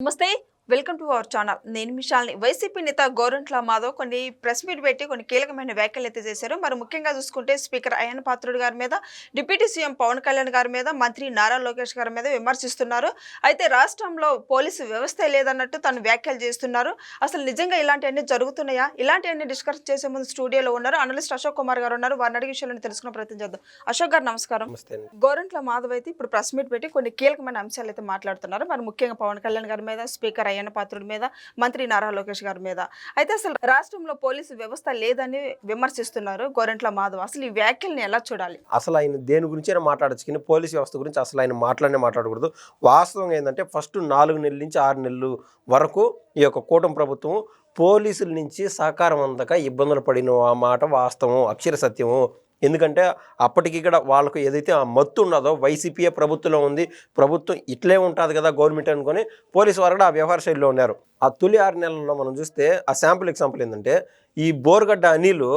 నమస్తే welcome to our channel నేను మిషాల్ని YCP నేత గోరంట్ల మాధవ్. కొన్ని ప్రెస్ మీట్ పెట్టి కొన్ని కీలకమైన వ్యాఖ్యలు అయితే చేశారు. మరి ముఖ్యంగా చూసుకుంటే స్పీకర్ అయ్యన్ పాత్రుడు గారి మీద డిప్యూటీ సీఎం పవన్ కళ్యాణ్ గారి మీద మంత్రి నారా లోకేష్ గారి మీద విమర్శిస్తున్నారు. అయితే రాష్ట్రంలో పోలీసు వ్యవస్థ లేదన్నట్టు తను వ్యాఖ్యలు చేస్తున్నారు. అసలు నిజంగా ఇలాంటివన్నీ జరుగుతున్నాయా? ఇలాంటివన్నీ డిస్కస్ చేసే ముందు స్టూడియోలో ఉన్నారు. అనలిస్ట్ అశోక్ కుమార్ గారు ఉన్నారు. వారిని అడిగే విషయాలను తెలుసుకునే ప్రయత్నం చేద్దాం. అశోక్ గారు నమస్కారం. గోరంట్ల మాధవ్ అయితే ఇప్పుడు ప్రెస్ మీట్ పెట్టి కొన్ని కీలకమైన అంశాలు అయితే మాట్లాడుతున్నారు. మరి ముఖ్యంగా పవన్ కళ్యాణ్ గారి మీద స్పీకర్ అయ్యన్న పాత్రుడి మీద మంత్రి నారా లోకేష్ గారి మీద. అయితే అసలు రాష్ట్రంలో పోలీసు వ్యవస్థ లేదని విమర్శిస్తున్నారు గోరెంట్ల మాధవ్. అసలు ఈ వ్యాఖ్యల్ని ఎలా చూడాలి? అసలు ఆయన దేని గురించి మాట్లాడచ్చు కానీ పోలీస్ వ్యవస్థ గురించి అసలు ఆయన మాట్లాడనే మాట్లాడకూడదు. వాస్తవం ఏంటంటే ఫస్ట్ నాలుగు నెలల నుంచి ఆరు నెలలు వరకు ఈ యొక్క కూటమి ప్రభుత్వం పోలీసుల నుంచి సహకారం అందక ఇబ్బందులు పడిన ఆ మాట వాస్తవం అక్షర సత్యము ఎందుకంటే అప్పటికి ఇక్కడ వాళ్ళకు ఏదైతే ఆ మత్తు ఉన్నదో వైసీపీఏ ప్రభుత్వంలో ఉంది ప్రభుత్వం ఇట్లే ఉంటుంది కదా గవర్నమెంట్ అనుకొని పోలీసు వారు కూడా ఆ వ్యవహార శైలిలో ఉన్నారు. ఆ తొలి ఆరు నెలల్లో మనం చూస్తే ఆ శాంపుల్ ఎగ్జాంపుల్ ఏంటంటే ఈ బోర్గడ్డ అనిలు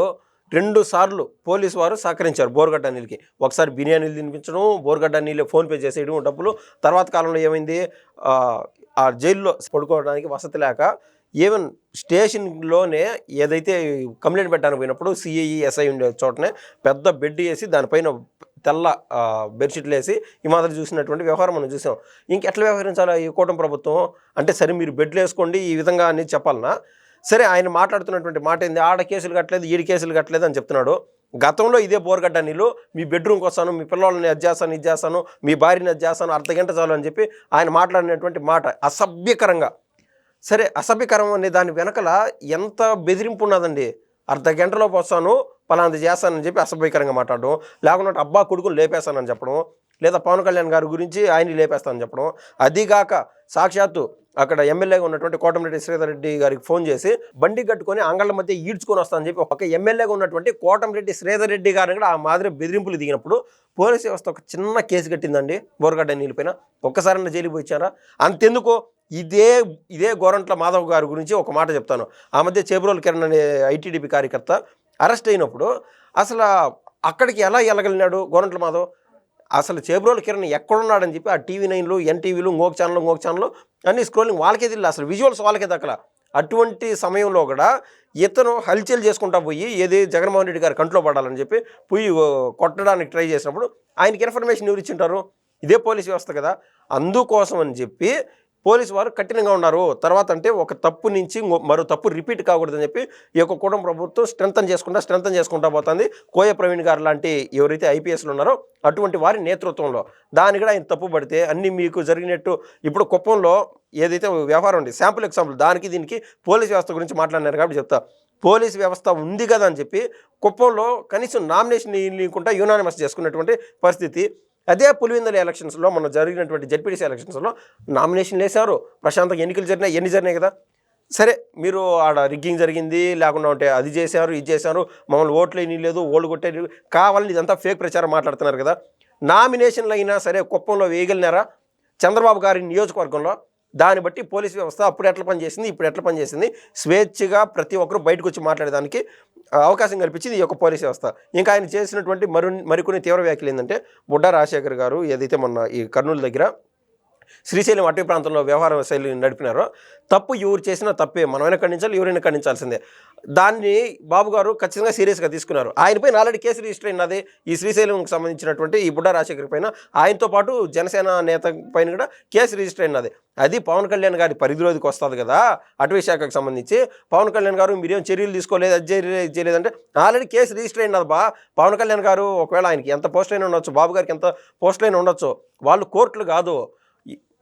రెండు సార్లు పోలీసు వారు సహకరించారు బోర్గడ్డ అనిల్కి. ఒకసారి బిర్యానీలు తినిపించడం బోర్గడ్డ అనిల్ ఫోన్పే చేసేయడం డబ్బులు. తర్వాత కాలంలో ఏమైంది? ఆ జైల్లో పడుకోవడానికి వసతి లేక ఈవెన్ స్టేషన్లోనే ఏదైతే కంప్లైంట్ పెట్టడానికి పోయినప్పుడు సిఐఈ ఎస్ఐ ఉండే చోటనే పెద్ద బెడ్ వేసి దానిపైన తెల్ల బెడ్షీట్లు వేసి ఈ మాదిరి చూసినటువంటి వ్యవహారం మనం చూసాం. ఇంకెట్లా వ్యవహరించాలి ఈ కూటమి ప్రభుత్వం? అంటే సరే మీరు బెడ్లు వేసుకోండి ఈ విధంగా అని చెప్పాలన్నా సరే ఆయన మాట్లాడుతున్నటువంటి మాట ఏంది? ఆడ కేసులు కట్టలేదు ఈడి కేసులు కట్టలేదు అని చెప్తున్నాడు. గతంలో ఇదే బోర్గడ్డ నీళ్ళు మీ బెడ్రూమ్కి వస్తాను మీ పిల్లల్ని అది చేస్తాను ఇది చేస్తాను మీ భార్యని అది చేస్తాను అర్ధ గంట చాలు అని చెప్పి ఆయన మాట్లాడినటువంటి మాట అసభ్యకరంగా సరే అసభ్యకరం అనే దాని వెనకల ఎంత బెదిరింపు ఉన్నదండి? అర్ధ గంటలోపు వస్తాను పలాంది చేస్తానని చెప్పి అసభ్యకరంగా మాట్లాడడం లేకుండా అబ్బా కొడుకుని లేపేస్తానని చెప్పడం లేదా పవన్ కళ్యాణ్ గారి గురించి ఆయన్ని లేపేస్తానని చెప్పడం. అదిగాక సాక్షాత్తు అక్కడ ఎమ్మెల్యేగా ఉన్నటువంటి కోటమిరెడ్డి శ్రీధర్ రెడ్డి గారికి ఫోన్ చేసి బండి కట్టుకొని అంగళ్ళ మధ్య ఈడ్చుకొని వస్తానని చెప్పి ఒక ఎమ్మెల్యేగా ఉన్నటువంటి కోటమిరెడ్డి శ్రీధర్ రెడ్డి గారిని కూడా ఆ మాదిరి బెదిరింపులు దిగినప్పుడు పోలీస్ వ్యవస్థ ఒక చిన్న కేసు కట్టిందండి బోరగడ్డ నీళ్ళపైన ఒక్కసారైనా జైలుకి పోయిచ్చారా అంతెందుకు? ఇదే ఇదే గోరంట్ల మాధవ్ గారి గురించి ఒక మాట చెప్తాను. ఆ మధ్య చేబ్రోల్ కిరణ్ అనే ఐటీడీపీ కార్యకర్త అరెస్ట్ అయినప్పుడు అసలు అక్కడికి ఎలా వెళ్ళగలిగినాడు గోరంట్ల మాధవ్? అసలు చేబ్రోల్ కిరణ్ ఎక్కడున్నాడని చెప్పి ఆ టీవీ నైన్లు ఎన్టీవీలు ఇంకొక ఛానల్ ఇంకొక ఛానల్ అన్ని స్క్రోలింగ్ వాళ్ళకే తెలియదు. అసలు విజువల్స్ వాళ్ళకే దక్కల. అటువంటి సమయంలో కూడా ఇతను హల్చల్ చేసుకుంటా పోయి ఏది జగన్మోహన్ రెడ్డి గారి కంట్లో పడాలని చెప్పి పోయి కొట్టడానికి ట్రై చేసినప్పుడు ఆయనకి ఇన్ఫర్మేషన్ ఎవరు ఇచ్చింటారు? ఇదే పోలీస్ వ్యవస్థ కదా. అందుకోసం అని చెప్పి పోలీసు వారు కఠినంగా ఉన్నారు. తర్వాత అంటే ఒక తప్పు నుంచి మరో తప్పు రిపీట్ కాకూడదని చెప్పి ఈ యొక్క కుటుంబ ప్రభుత్వం స్ట్రెంగ్తన్ చేసుకుంటా స్ట్రెంగ్తన్ చేసుకుంటా పోతుంది. కోయ ప్రవీణ్ గారు లాంటి ఎవరైతే ఐపీఎస్లు ఉన్నారో అటువంటి వారి నేతృత్వంలో దాని కూడా ఆయన తప్పు పడితే అన్ని మీకు జరిగినట్టు ఇప్పుడు కుప్పంలో ఏదైతే వ్యవహారం ఉంది శాంపుల్ ఎగ్జాంపుల్ దానికి దీనికి పోలీస్ వ్యవస్థ గురించి మాట్లాడినారు కాబట్టి చెప్తా. పోలీస్ వ్యవస్థ ఉంది కదా అని చెప్పి కుప్పంలో కనీసం నామినేషన్ లేకుండా యునానిమస్ చేసుకున్నటువంటి పరిస్థితి. అదే పులివెందుల ఎలక్షన్స్లో మనం జరిగినటువంటి జడ్పీటీసీ ఎలక్షన్స్లో నామినేషన్ వేశారు. ప్రశాంతంగా ఎన్నికలు జరిగినాయి. ఎన్ని జరిగినాయి కదా? సరే మీరు ఆడ రిగ్గింగ్ జరిగింది లేకుండా ఉంటే అది చేశారు ఇది చేశారు మమ్మల్ని ఓట్లు వేయని లేదు ఓళ్ళు కొట్టే కావాలని ఇదంతా ఫేక్ ప్రచారం మాట్లాడుతున్నారు కదా. నామినేషన్లు అయినా సరే కుప్పంలో వేయగలిగినారా? చంద్రబాబు గారి నియోజకవర్గంలో దాన్ని బట్టి పోలీస్ వ్యవస్థ అప్పుడు ఎట్లా పనిచేసింది ఇప్పుడు ఎట్లా పనిచేసింది? స్వేచ్ఛగా ప్రతి ఒక్కరు బయటకు వచ్చి మాట్లాడేదానికి అవకాశం కల్పించింది ఈ యొక్క పోలీస్ వ్యవస్థ. ఇంకా ఆయన చేసినటువంటి మరి మరికొన్ని తీవ్ర వ్యాఖ్యలు ఏంటంటే బుడ్డా రాజశేఖర్ గారు ఏదైతే మొన్న ఈ కర్నూలు దగ్గర శ్రీశైలం అటవీ ప్రాంతంలో వ్యవహార శైలి నడిపినారో తప్పు ఎవరు చేసినా తప్పే మనమైనా ఖండించాలి ఎవరైనా ఖండించాల్సిందే. దాన్ని బాబు గారు ఖచ్చితంగా సీరియస్గా తీసుకున్నారు. ఆయనపైన ఆల్రెడీ కేసు రిజిస్టర్ అయినది ఈ శ్రీశైలంకి సంబంధించినటువంటి ఈ బుడ్డ రాజశేఖర్ పైన. ఆయనతో పాటు జనసేన నేత పైన కూడా కేసు రిజిస్టర్ అయినది. అది పవన్ కళ్యాణ్ గారి పరిధిలోకి వస్తుంది కదా అటవీ శాఖకు సంబంధించి. పవన్ కళ్యాణ్ గారు మీరేం చర్యలు తీసుకోలేదు అది చేయలేదంటే ఆల్రెడీ కేసు రిజిస్టర్ అయినది బా. పవన్ కళ్యాణ్ గారు ఒకవేళ ఆయనకి ఎంత పోస్ట్ అయినా ఉండొచ్చు బాబు గారికి ఎంత పోస్ట్ అయినా ఉండొచ్చు. వాళ్ళు కోర్టులు కాదు.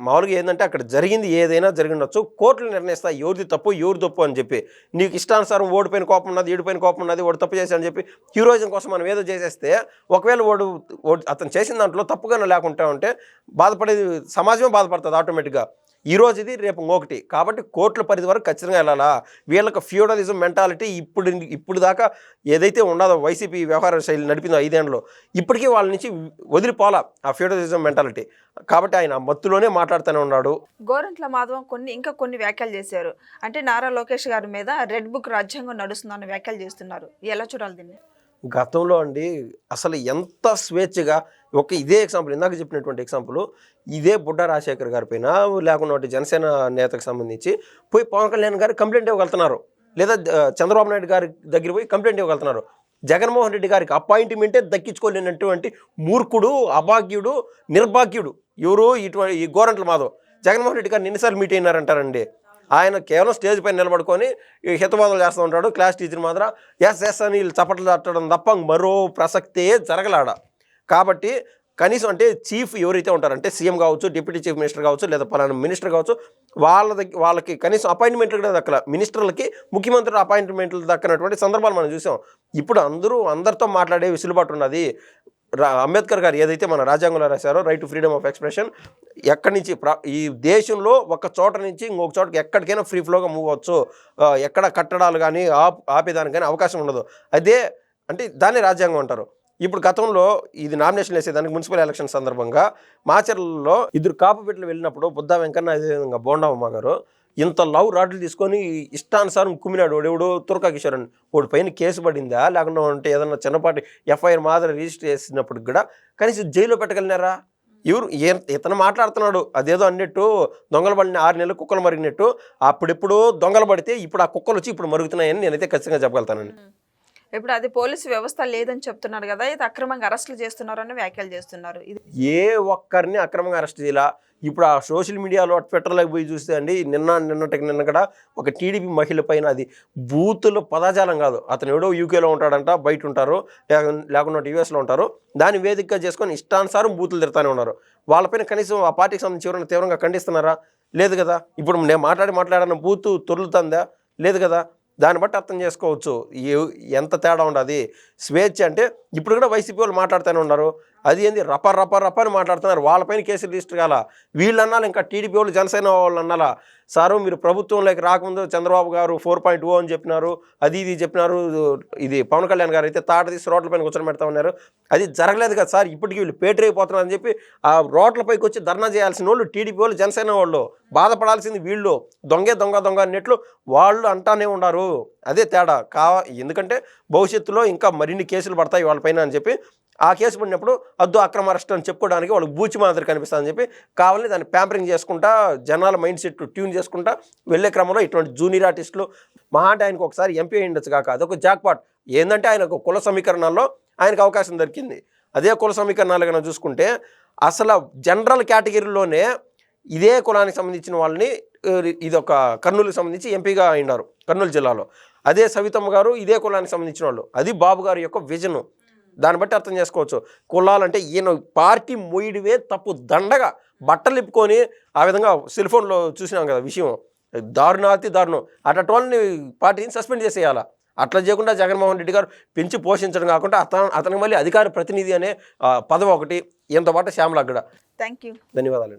మామూలుగా ఏంటంటే అక్కడ జరిగింది ఏదైనా జరిగిండొచ్చు. కోర్టులు నిర్ణయిస్తా ఎవరిది తప్పు ఎవరి తప్పు అని చెప్పి. నీకు ఇష్టానుసారం ఓడిపోయిన కోపం ఉన్నది ఏడిపోయిన కోపం ఉన్నది వాడు తప్పు చేశాడని చెప్పి హీరోయిజం కోసం మనం ఏదో చేసేస్తే ఒకవేళ వాడు అతను చేసిన దాంట్లో తప్పుగానే లేకుండా ఉంటే బాధపడేది సమాజమే బాధపడుతుంది ఆటోమేటిక్గా. ఈ రోజు ఇది రేపు ఇంకొకటి. కాబట్టి కోర్టుల పరిధి వరకు ఖచ్చితంగా వెళ్ళాలా? వీళ్ళకి ఫ్యూడలిజం మెంటాలిటీ ఇప్పుడు ఇప్పుడు దాకా ఏదైతే ఉన్నదో వైసీపీ వ్యవహార శైలి నడిపిందో ఐదేళ్ళలో ఇప్పటికీ వాళ్ళ నుంచి వదిలిపోలా ఆ ఫ్యూడలిజం మెంటాలిటీ. కాబట్టి ఆయన మత్తులోనే మాట్లాడుతూనే ఉన్నాడు. గోరంట్ల మాధవం కొన్ని ఇంకా కొన్ని వ్యాఖ్యలు చేశారు. అంటే నారా లోకేష్ గారి మీద రెడ్ బుక్ రాజ్యాంగం నడుస్తుందన్న వ్యాఖ్యలు చేస్తున్నారు. ఎలా చూడాలి దీన్ని? గతంలో అండి అసలు ఎంత స్వేచ్ఛగా ఒక ఇదే ఎగ్జాంపుల్ ఇందాక చెప్పినటువంటి ఎగ్జాంపుల్ ఇదే బుడ్డ రాజశేఖర్ గారి పైన లేకుండా జనసేన నేతకు సంబంధించి పోయి పవన్ కళ్యాణ్ గారు కంప్లైంట్ ఇవ్వగలుగుతున్నారు. లేదా చంద్రబాబు నాయుడు గారి దగ్గర పోయి కంప్లైంట్ ఇవ్వగలుగుతున్నారు. జగన్మోహన్ రెడ్డి గారికి అపాయింట్మెంటే దక్కించుకోలేనటువంటి మూర్ఖుడు అభాగ్యుడు నిర్భాగ్యుడు ఎవరు? ఇటువంటి ఈ గోరంట్ల మాధవ్. జగన్మోహన్ రెడ్డి గారిని ఎన్నిసార్లు మీట్ అయినారంటారండి. ఆయన కేవలం స్టేజ్ పైన నిలబడుకొని హితబోధలు చేస్తూ ఉంటాడు. క్లాస్ టీచర్ మాత్రం ఎస్ ఎస్ అని వీళ్ళు చప్పట్లు తట్టడం తప్ప మరో ప్రసక్తే జరగలాడ. కాబట్టి కనీసం అంటే చీఫ్ ఎవరైతే ఉంటారంటే సీఎం కావచ్చు డిప్యూటీ చీఫ్ మినిస్టర్ కావచ్చు లేదా పలానా మినిస్టర్ కావచ్చు వాళ్ళ వాళ్ళకి కనీసం అపాయింట్మెంట్లు కూడా దక్కల మినిస్టర్లకి ముఖ్యమంత్రుల అపాయింట్మెంట్లు దక్కనటువంటి సందర్భాలు మనం చూసాం. ఇప్పుడు అందరూ అందరితో మాట్లాడే విసులుబాటు ఉన్నది. రా- అంబేద్కర్ గారు ఏదైతే మన రాజ్యాంగంలో రాశారో right to freedom of expression ఎక్కడి నుంచి ప్ర- ఈ దేశంలో ఒక చోట నుంచి ఇంకొక చోటకి ఎక్కడికైనా ఫ్రీ ఫ్లోగా మూవ్ అవ్వచ్చు. ఎక్కడ కట్టడాలు కానీ ఆపేదానికి కానీ అవకాశం ఉండదు. అదే అంటే దాన్ని రాజ్యాంగం అంటారు. ఇప్పుడు గతంలో ఇది నామినేషన్ వేసేదానికి మున్సిపల్ ఎలక్షన్ సందర్భంగా మాచర్లలో ఇద్దరు కాపు బిడ్డలు వెళ్ళినప్పుడు బుద్ధా వెంకన్న అదేవిధంగా బోండమ్మ గారు ఇంత లవ్ రాడ్లు తీసుకొని ఇష్టానుసారం కుమ్మినాడు వాడు తుర్కా కిషోర్ అని వాడి పైన కేసు పడిందా? లేకుండా ఉంటే ఏదన్నా చిన్నపాటి ఎఫ్ఐఆర్ మాదిరి రిజిస్టర్ చేసినప్పుడు కూడా కనీసం జైల్లో పెట్టగలిగినారా? ఎవరు ఏ- ఇతను మాట్లాడుతున్నాడు. అదేదో అన్నట్టు దొంగలు పడిన ఆరు నెలలు కుక్కలు మరిగినట్టు అప్పుడెప్పుడు దొంగలు పడితే ఇప్పుడు ఆ కుక్కలు వచ్చి ఇప్పుడు మరుగుతున్నాయని నేనైతే ఖచ్చితంగా చెప్పగలుగుతానండి. ఇప్పుడు అది పోలీసు వ్యవస్థ లేదని చెప్తున్నారు కదా ఇది అక్రమంగా అరెస్టులు చేస్తున్నారని వ్యాఖ్యలు చేస్తున్నారు. ఇది ఏ ఒక్కరిని అక్రమంగా అరెస్ట్ చేయాల? ఇప్పుడు ఆ సోషల్ మీడియాలో ట్విట్టర్లోకి పోయి చూస్తే అండి నిన్న నిన్నటికి నిన్న కూడా ఒక టీడీపీ మహిళ పైన అది బూతుల పదాజాలం కాదు. అతను ఎవడో యూకేలో ఉంటాడంట బయట ఉంటారు లేకుండా యూఎస్లో ఉంటారు. దాన్ని వేదికగా చేసుకొని ఇష్టానుసారం బూతులు తిడతానే ఉన్నారు. వాళ్ళపైన కనీసం ఆ పార్టీకి సంబంధించి ఎవరైనా తీవ్రంగా ఖండిస్తున్నారా? లేదు కదా. ఇప్పుడు నేను మాట్లాడి మాట్లాడాను బూతు తొర్లుతుందా లేదు కదా. దాన్ని బట్టి అర్థం చేసుకోవచ్చు. ఎంత తేడా ఉండదు స్వేచ్ఛ అంటే ఇప్పుడు కూడా వైసీపీ వాళ్ళు మాట్లాడుతూనే ఉన్నారు. అది ఏంది? రప రప రప అని మాట్లాడుతున్నారు. వాళ్ళపైన కేసులు రిజిస్టర్ కాల? వీళ్ళు అన్నారు ఇంకా టీడీపీ వాళ్ళు జనసేన వాళ్ళు అన్నారా సారు మీరు ప్రభుత్వంలోకి రాకముందు చంద్రబాబు గారు ఫోర్ పాయింట్ ఓ అని చెప్పినారు. అది ఇది చెప్పినారు. ఇది పవన్ కళ్యాణ్ గారు అయితే తాట తీసి రోడ్లపైన కూర్చొని పెడతా ఉన్నారు. అది జరగలేదు కదా సార్. ఇప్పటికీ వీళ్ళు పేటరైపోతున్నారు అని చెప్పి ఆ రోడ్లపైకి వచ్చి ధర్నా చేయాల్సిన వాళ్ళు టీడీపీ వాళ్ళు జనసేన వాళ్ళు. బాధపడాల్సింది వీళ్ళు. దొంగే దొంగ దొంగ అన్నట్లు వాళ్ళు అంటానే ఉన్నారు. అదే తేడా. కా ఎందుకంటే భవిష్యత్తులో ఇంకా మరిన్ని కేసులు పడతాయి వాళ్ళపైన అని చెప్పి ఆ కేసు పడినప్పుడు అద్దు అక్రమ అరెస్ట్ అని చెప్పుకోవడానికి వాళ్ళకి బూచి మాదిరి కనిపిస్తుందని చెప్పి కావాలని దాన్ని ప్యాంపరింగ్ చేసుకుంటా జనాల మైండ్ సెట్ ట్యూన్ చేసుకుంటా వెళ్ళే క్రమంలో ఇటువంటి జూనియర్ ఆర్టిస్టులు మహా అంటే ఆయనకు ఒకసారి ఎంపీ అయ్యిండొచ్చు కాక అదొక జాక్పాట్. ఏంటంటే ఆయన ఒక కుల సమీకరణాల్లో ఆయనకు అవకాశం దొరికింది. అదే కుల సమీకరణాలు కనుక చూసుకుంటే అసలు జనరల్ కేటగిరీలోనే ఇదే కులానికి సంబంధించిన వాళ్ళని ఇది ఒక కర్నూలుకి సంబంధించి ఎంపీగా అయినారు కర్నూలు జిల్లాలో. అదే సవితమ్మ గారు ఇదే కులానికి సంబంధించిన వాళ్ళు. అది బాబు గారి యొక్క విజన్ దాన్ని బట్టి అర్థం చేసుకోవచ్చు. కులాలంటే ఈయన పార్టీ మొయ్యడివే తప్పు. దండగా బట్టలు ఇప్పుకొని ఆ విధంగా సెల్ ఫోన్లో చూసినాం కదా విషయం. దారుణాతి దారుణం. అటువంటి వాళ్ళని పార్టీని సస్పెండ్ చేసేయాలా? అట్లా చేయకుండా జగన్మోహన్ రెడ్డి గారు పెంచి పోషించడం కాకుండా అతను అతనికి మళ్ళీ అధికార ప్రతినిధి అనే పదవి ఒకటి. ఈయనతో పాటు శ్యామల కూడా థ్యాంక్ యూ ధన్యవాదాలు.